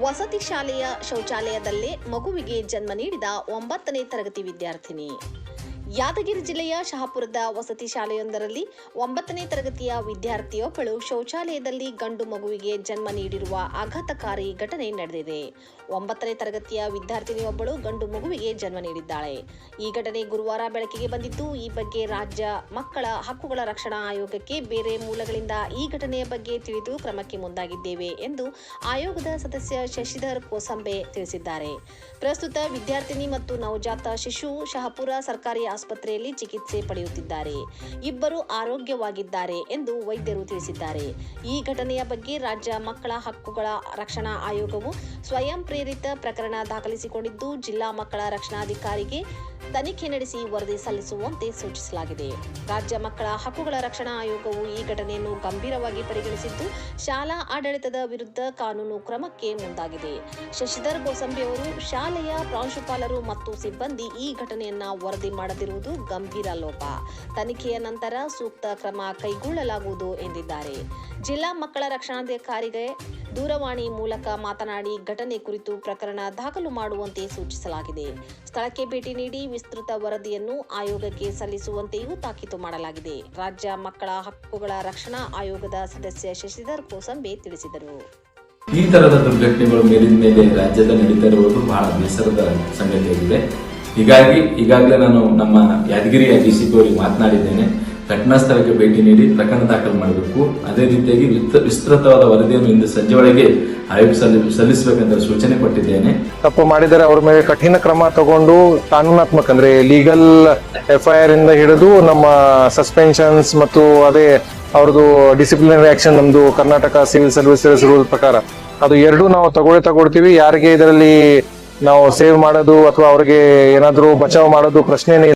ವಸತಿ ಶಾಲೆಯ ಶೌಚಾಲಯದಲ್ಲೇ ಮಗುವಿಗೆ ಜನ್ಮ ನೀಡಿದ ಒಂಬತ್ತನೇ ತರಗತಿ ವಿದ್ಯಾರ್ಥಿನಿ. ಯಾದಗಿರಿ ಜಿಲ್ಲೆಯ ಶಹಾಪುರದ ವಸತಿ ಶಾಲೆಯೊಂದರಲ್ಲಿ ಒಂಬತ್ತನೇ ತರಗತಿಯ ವಿದ್ಯಾರ್ಥಿಯೊಬ್ಬಳು ಶೌಚಾಲಯದಲ್ಲಿ ಗಂಡು ಮಗುವಿಗೆ ಜನ್ಮ ನೀಡಿರುವ ಆಘಾತಕಾರಿ ಘಟನೆ ನಡೆದಿದೆ. ಒಂಬತ್ತನೇ ತರಗತಿಯ ವಿದ್ಯಾರ್ಥಿನಿಯೊಬ್ಬಳು ಗಂಡು ಮಗುವಿಗೆ ಜನ್ಮ ನೀಡಿದ್ದಾಳೆ. ಈ ಘಟನೆ ಗುರುವಾರ ಬೆಳಕಿಗೆ ಬಂದಿದ್ದು, ಈ ಬಗ್ಗೆ ರಾಜ್ಯ ಮಕ್ಕಳ ಹಕ್ಕುಗಳ ರಕ್ಷಣಾ ಆಯೋಗಕ್ಕೆ ಬೇರೆ ಮೂಲಗಳಿಂದ ಈ ಘಟನೆಯ ಬಗ್ಗೆ ತಿಳಿದು ಕ್ರಮಕ್ಕೆ ಮುಂದಾಗಿದ್ದೇವೆ ಎಂದು ಆಯೋಗದ ಸದಸ್ಯ ಶಶಿಧರ್ ಕೋಸಂಬೆ ತಿಳಿಸಿದ್ದಾರೆ. ಪ್ರಸ್ತುತ ವಿದ್ಯಾರ್ಥಿನಿ ಮತ್ತು ನವಜಾತ ಶಿಶು ಶಹಾಪುರ ಸರ್ಕಾರಿ ಆಸ್ಪತ್ರೆಯಲ್ಲಿ ಚಿಕಿತ್ಸೆ ಪಡೆಯುತ್ತಿದ್ದಾರೆ. ಇಬ್ಬರು ಆರೋಗ್ಯವಾಗಿದ್ದಾರೆ ಎಂದು ವೈದ್ಯರು ತಿಳಿಸಿದ್ದಾರೆ. ಈ ಘಟನೆಯ ಬಗ್ಗೆ ರಾಜ್ಯ ಮಕ್ಕಳ ಹಕ್ಕುಗಳ ರಕ್ಷಣಾ ಆಯೋಗವು ಸ್ವಯಂ ಪ್ರೇರಿತ ಪ್ರಕರಣ ದಾಖಲಿಸಿಕೊಂಡಿದ್ದು, ಜಿಲ್ಲಾ ಮಕ್ಕಳ ರಕ್ಷಣಾಧಿಕಾರಿಗೆ ತನಿಖೆ ನಡೆಸಿ ವರದಿ ಸಲ್ಲಿಸುವಂತೆ ಸೂಚಿಸಲಾಗಿದೆ. ರಾಜ್ಯ ಮಕ್ಕಳ ಹಕ್ಕುಗಳ ರಕ್ಷಣಾ ಆಯೋಗವು ಈ ಘಟನೆಯನ್ನು ಗಂಭೀರವಾಗಿ ಪರಿಗಣಿಸಿದ್ದು, ಶಾಲಾ ಆಡಳಿತದ ವಿರುದ್ಧ ಕಾನೂನು ಕ್ರಮಕ್ಕೆ ಮುಂದಾಗಿದೆ. ಶಶಿಧರ್ ಗೋಸಂಬಿ ಅವರು ಶಾಲೆಯ ಪ್ರಾಂಶುಪಾಲರು ಮತ್ತು ಸಿಬ್ಬಂದಿ ಈ ಘಟನೆಯನ್ನ ವರದಿ ಮಾಡದಿರುವುದು ಗಂಭೀರ ಲೋಪ. ತನಿಖೆಯ ನಂತರ ಸೂಕ್ತ ಕ್ರಮ ಕೈಗೊಳ್ಳಲಾಗುವುದು ಎಂದಿದ್ದಾರೆ. ಜಿಲ್ಲಾ ಮಕ್ಕಳ ರಕ್ಷಣಾಧಿಕಾರಿಗೆ ದೂರವಾಣಿ ಮೂಲಕ ಮಾತನಾಡಿ ಘಟನೆ ಕುರಿತು ಪ್ರಕರಣ ದಾಖಲು ಮಾಡುವಂತೆ ಸೂಚಿಸಲಾಗಿದೆ. ಸ್ಥಳಕ್ಕೆ ಭೇಟಿ ನೀಡಿ ವಿಸ್ತೃತ ವರದಿಯನ್ನು ಆಯೋಗಕ್ಕೆ ಸಲ್ಲಿಸುವಂತೆಯೂ ತಾಕೀತು ಮಾಡಲಾಗಿದೆ. ರಾಜ್ಯ ಮಕ್ಕಳ ಹಕ್ಕುಗಳ ರಕ್ಷಣಾ ಆಯೋಗದ ಸದಸ್ಯ ಶಶಿಧರ್ ಕೋಸಂಬೆ ತಿಳಿಸಿದರು. ಈ ತರದ ದುರ್ಘಟನೆಗಳು ಮೇಲಿನ ಮೇಲೆ ರಾಜ್ಯದ ನಡೀತಾ ಇರುವುದು ಬಹಳ ಬೇಸರದ ಸಂಗತಿಯಾಗಿದೆ. ಹೀಗಾಗಿ ಈಗಾಗಲೇ ನಾನು ನಮ್ಮ ಯಾದಗಿರಿಯ ಡಿ ಸಿ ಪಿ ಅವರಿಗೆ ಮಾತನಾಡಿದ್ದೇನೆ. ಘಟನಾ ಸ್ಥಳಕ್ಕೆ ಭೇಟಿ ನೀಡಿ ಪ್ರಕರಣ ದಾಖಲು ಮಾಡಬೇಕು. ಅದೇ ರೀತಿಯಾಗಿ ವಿಸ್ತ- ವಿಸ್ತೃತವಾದ ವರದಿಯನ್ನು ಇಂದು ಸಂಜೆ ಒಳಗೆ ಆಯೋಗ ಸಲ್ಲಿ ಸಲ್ಲಿಸಬೇಕೆಂದು ಸೂಚನೆ ಕೊಟ್ಟಿದ್ದೇನೆ. ತಪ್ಪು ಮಾಡಿದರೆ ಅವರ ಮೇಲೆ ಕಠಿಣ ಕ್ರಮ ತಗೊಂಡು ಕಾನೂನಾತ್ಮಕ ಅಂದ್ರೆ ಲೀಗಲ್ ಎಫ್ಐಆರ್ ಇಂದ ಹಿಡಿದು ನಮ್ಮ ಸಸ್ಪೆನ್ಷನ್ಸ್ ಮತ್ತು ಅದೇ ಅವ್ರದ್ದು ಡಿಸಿಪ್ಲಿನರಿ ಆಕ್ಷನ್ ನಮ್ದು ಕರ್ನಾಟಕ ಸಿವಿಲ್ ಸರ್ವಿಸಸ್ ರೂಲ್ ಪ್ರಕಾರ. ಅದು ಎರಡೂ ನಾವು ತಗೊಳ್ಳೇ ತಗೊಳ್ತೀವಿ ಯಾರಿಗೆ ಇದರಲ್ಲಿ ನಾವು ಸೇವ್ ಮಾಡೋದು ಅಥವಾ ಅವ್ರಿಗೆ ಏನಾದರೂ ಬಚಾವ್ ಮಾಡೋದು ಪ್ರಶ್ನೆನೇ